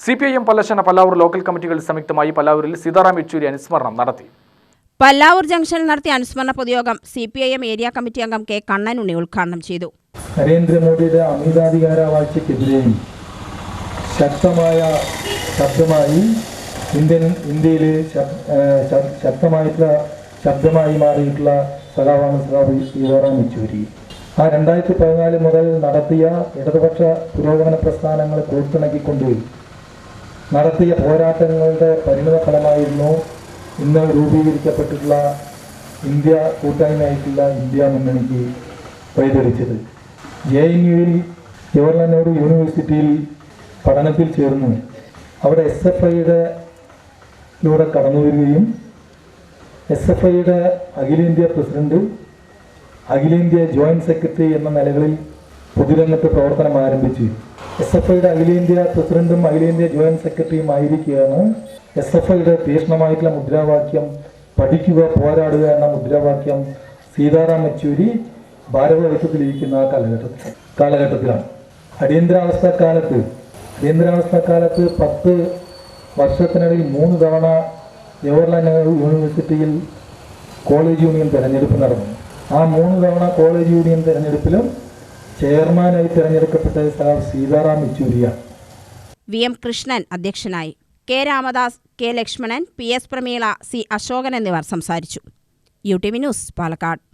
C P I M Pallassana Pallavur local കമ്മിറ്റികൾ സംയുക്തമായി പല്ലാവൂരിൽ സീതാറാം യെച്ചൂരി അനുസ്മരണം നടത്തി. പല്ലാവൂർ ജംഗ്ഷനിൽ നടത്തിയ അനുസ്മരണ പൊതുയോഗം C P I M area committee അംഗം കെ കണ്ണൻ ഉണ്ണി ഉദ്ഘാടനം ചെയ്തു. നരേന്ദ്രമോദിയുടെ അമിതാധികാരാവാഴ്ചക്കെതിരെയും ശക്തമായ ശബ്ദമായി ഇന്ത്യൻ ഇന്ത്യയിലെ ശക്തമായിട്ടുള്ള ശബ്ദമായി മാറിയിട്ടുള്ള സഖാവാണ് സഖാവ് സീതാറാം യെച്ചൂരി. ആ രണ്ടായിരത്തി പതിനാല് മുതൽ നടത്തിയ ഇടതുപക്ഷ പുരോഗമന പ്രസ്ഥാനങ്ങൾ കോർത്തിണക്കിക്കൊണ്ട് നടത്തിയ പോരാട്ടങ്ങളുടെ പരിണിത ഫലമായിരുന്നു ഇന്ന് രൂപീകരിക്കപ്പെട്ടിട്ടുള്ള ഇന്ത്യ കൂട്ടായ്മയായിട്ടുള്ള ഇന്ത്യ മുന്നണിക്ക് വഴിതെളിച്ചത് ജെ എൻ യുവിൽ ജവഹർലാൽ നെഹ്റു യൂണിവേഴ്സിറ്റിയിൽ പഠനത്തിൽ ചേർന്നു അവിടെ എസ് എഫ് ഐയുടെ ലൂടെ കടന്നു വരികയും എസ് എഫ് ഐയുടെ അഖിലേന്ത്യാ പ്രസിഡന്റ് അഖിലേന്ത്യാ ജോയിന്റ് സെക്രട്ടറി എന്ന നിലകളിൽ പൊതുരംഗത്ത് പ്രവർത്തനം ആരംഭിച്ചു. എസ് എഫ് ഐയുടെ അഖിലേന്ത്യാ പ്രസിഡന്റും അഖിലേന്ത്യാ ജോയിന്റ് സെക്രട്ടറിയും ആയിരിക്കുകയാണ്. എസ് എഫ് ഐയുടെ തീക്ഷ്ണമായിട്ടുള്ള മുദ്രാവാക്യം പഠിക്കുക പോരാടുക എന്ന മുദ്രാവാക്യം സീതാറാം യെച്ചൂരി ഭാരതത്വത്തിലിരിക്കുന്ന ആ കാലഘട്ടത്തിൽ കാലഘട്ടത്തിലാണ്. അടിയന്തരാവസ്ഥ കാലത്ത് അടിയന്തരാവസ്ഥ കാലത്ത് പത്ത് വർഷത്തിനിടയിൽ മൂന്ന് തവണ ജവഹർലാൽ നെഹ്റു യൂണിവേഴ്സിറ്റിയിൽ കോളേജ് യൂണിയൻ തെരഞ്ഞെടുപ്പ് നടന്നു. ആ മൂന്ന് തവണ കോളേജ് യൂണിയൻ തെരഞ്ഞെടുപ്പിലും ചെയർമാനായി തിരഞ്ഞെടുക്കപ്പെട്ട സഹാബ് സീതാറാം യെച്ചൂരിയാണ് വി എം കൃഷ്ണൻ അധ്യക്ഷനായി. K Ramdas K Lakshmanan P S Prameela C Ashokan എന്നിവർ സംസാരിച്ചു. U T V news Palakkad.